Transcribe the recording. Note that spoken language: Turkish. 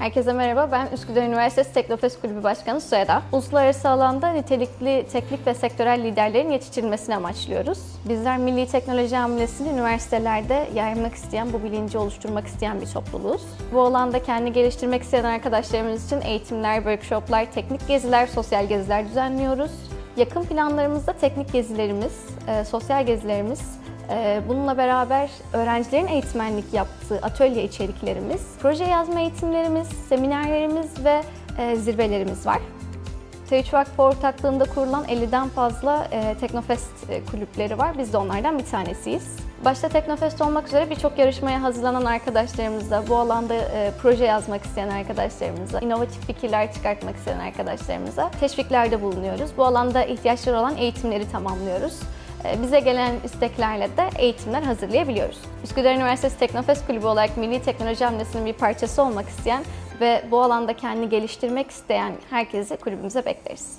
Herkese merhaba, ben Üsküdar Üniversitesi Teknofest Kulübü Başkanı Süheda. Uluslararası alanda nitelikli teknik ve sektörel liderlerin yetiştirilmesini amaçlıyoruz. Bizler milli teknoloji hamlesini üniversitelerde yaymak isteyen, bu bilinci oluşturmak isteyen bir topluluğuz. Bu alanda kendi geliştirmek isteyen arkadaşlarımız için eğitimler, workshoplar, teknik geziler, sosyal geziler düzenliyoruz. Yakın planlarımızda teknik gezilerimiz, e, sosyal gezilerimiz, Bununla beraber öğrencilerin eğitmenlik yaptığı atölye içeriklerimiz, proje yazma eğitimlerimiz, seminerlerimiz ve e, zirvelerimiz var. T3 Vakfı ortaklığında kurulan 50'den fazla e, Teknofest e, kulüpleri var. Biz de onlardan bir tanesiyiz. Başta Teknofest olmak üzere birçok yarışmaya hazırlanan arkadaşlarımızla, bu alanda proje yazmak isteyen arkadaşlarımıza, inovatif fikirler çıkartmak isteyen arkadaşlarımıza teşviklerde bulunuyoruz. Bu alanda ihtiyaçları olan eğitimleri tamamlıyoruz. E, Bize gelen isteklerle de eğitimler hazırlayabiliyoruz. Üsküdar Üniversitesi Teknofest Kulübü olarak milli teknoloji hamlesinin bir parçası olmak isteyen ve bu alanda kendini geliştirmek isteyen herkesi kulübümüze bekleriz.